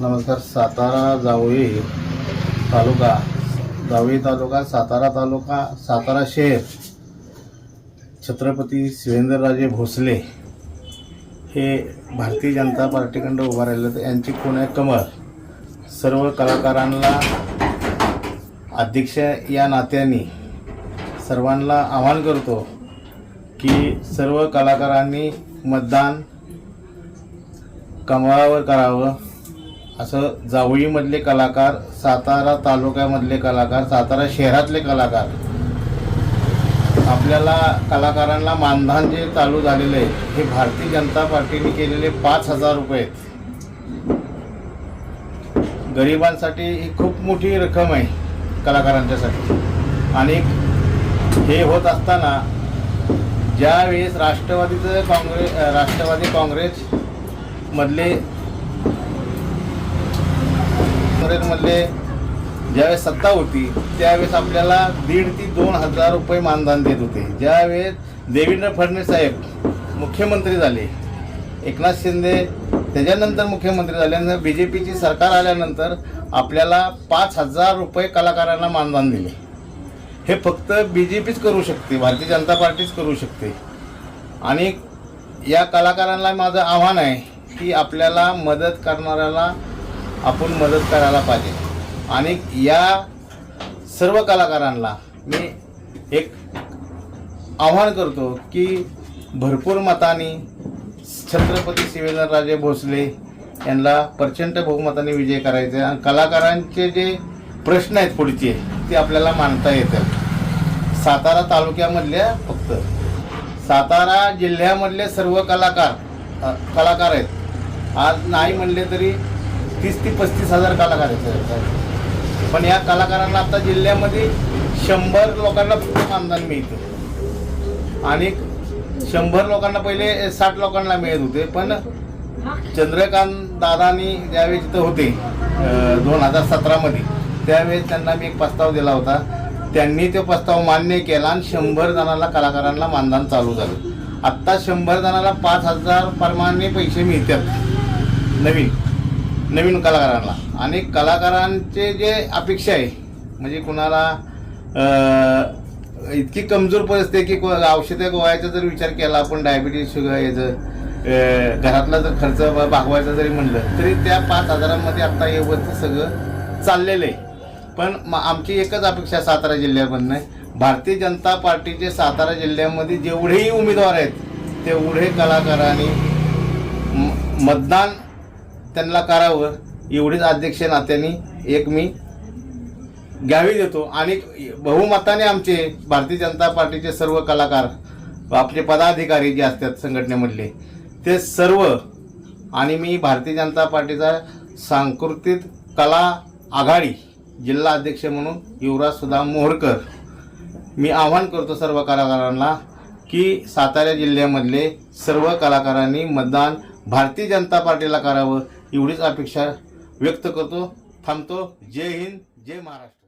नमस्कार सातारा जावळी तालुका. जावळी तालुका सातारा तालुका सातारा शहर. छत्रपती शिवेंद्रराजे भोसले हे भारतीय जनता पार्टीकडं उभा राहिले तर यांची कोण आहे कमर सर्व कलाकारांना अध्यक्ष या नात्याने सर्वांना आवाहन करतो. की सर्व कलाकारांनी मतदान कमळावर करावं. असं जावळीमधले कलाकार सातारा तालुक्यामधले कलाकार सातारा शहरातले कलाकार आपल्याला कलाकारांना मानधन जे चालू झालेलं आहे हे भारतीय जनता पार्टीने केलेले पाच हजार रुपये आहेत. गरिबांसाठी ही खूप मोठी रक्कम आहे कलाकारांच्यासाठी. आणि हे होत असताना ज्यावेळेस राष्ट्रवादीचं काँग्रेस राष्ट्रवादी काँग्रेसमधले काँग्रेसमधले ज्यावेळेस सत्ता होती त्यावेळेस आपल्याला दीड ते दोन हजार रुपये मानधन देत होते. ज्यावेळेस देवेंद्र फडणवीस साहेब मुख्यमंत्री झाले एकनाथ शिंदे त्याच्यानंतर मुख्यमंत्री झाल्यानंतर बी जे पीची सरकार आल्यानंतर आपल्याला पाच हजार रुपये कलाकारांना मानधन दिले. हे फक्त बी जे पीच करू शकते भारतीय जनता पार्टीच करू शकते. आणि या कलाकारांना माझं आव्हान आहे की आपल्याला मदत करणाऱ्याला आपण मदत करायला पाहिजे. आणि या सर्व कलाकारांना मी एक आव्हान करतो की भरपूर मताने छत्रपती शिवेंद्रराजे भोसले यांना प्रचंड बहुमताने विजय करायचे. आहे. आणि कलाकारांचे जे प्रश्न आहेत पुढचे ते आपल्याला मांडता येतात सातारा तालुक्यामधल्या फक्त. सातारा जिल्ह्यामधले सर्व कलाकार कलाकार आहेत. आज नाही म्हणले तरी तीस ते पस्तीस हजार कलाकार आहेत. पण या कलाकारांना आता जिल्ह्यामध्ये शंभर लोकांना फक्त मानधन मिळतं. आणि शंभर लोकांना पहिले साठ लोकांना मिळत होते पण चंद्रकांत दादानी ज्यावेळेस तिथं होते दोन हजार सतरामध्ये त्यावेळेस त्यांना मी एक प्रस्ताव दिला होता त्यांनी तो प्रस्ताव मान्य केला आणि शंभर जणांना कलाकारांना मानधन चालू झालं. आत्ता शंभर जणांना पाच हजार प्रमाणे पैसे मिळतात. नवीन नवीन कलाकारांना. आणि कलाकारांचे जे अपेक्षा आहे म्हणजे कुणाला इतकी कमजोर परिस्थिती की औषधं गोवायचा जर विचार केला आपण डायबिटीज शुगर याचं घरातला जर खर्च भागवायचा जरी म्हणलं तरी त्या पाच हजारामध्ये आत्ता व्यवस्थित सगळं चाललेलं आहे. पण म- आमची एकच अपेक्षा सातारा जिल्ह्यामधनं. भारतीय जनता पार्टीचे सातारा जिल्ह्यामध्ये जेवढेही उमेदवार आहेत तेवढे कलाकारांनी म- मतदान त्यांना करावं एवढीच अध्यक्ष नात्याने एक मी घ्यावी देतो. आणि बहुमताने आमचे भारतीय जनता पार्टीचे सर्व कलाकार आपले पदाधिकारी जे असतात संघटनेमधले ते सर्व आणि मी भारतीय जनता पार्टीचा सांस्कृतिक कला आघाडी जिल्हा अध्यक्ष म्हणून युवराज सुधा मोहरकर. मी आवाहन करतो सर्व कलाकारांना की सातारा जिल्ह्यामधले सर्व कलाकारांनी मतदान भारतीय जनता पार्टीला करावं एवढीच अपेक्षा व्यक्त करतो. थांबतो. जय हिंद जय महाराष्ट्र.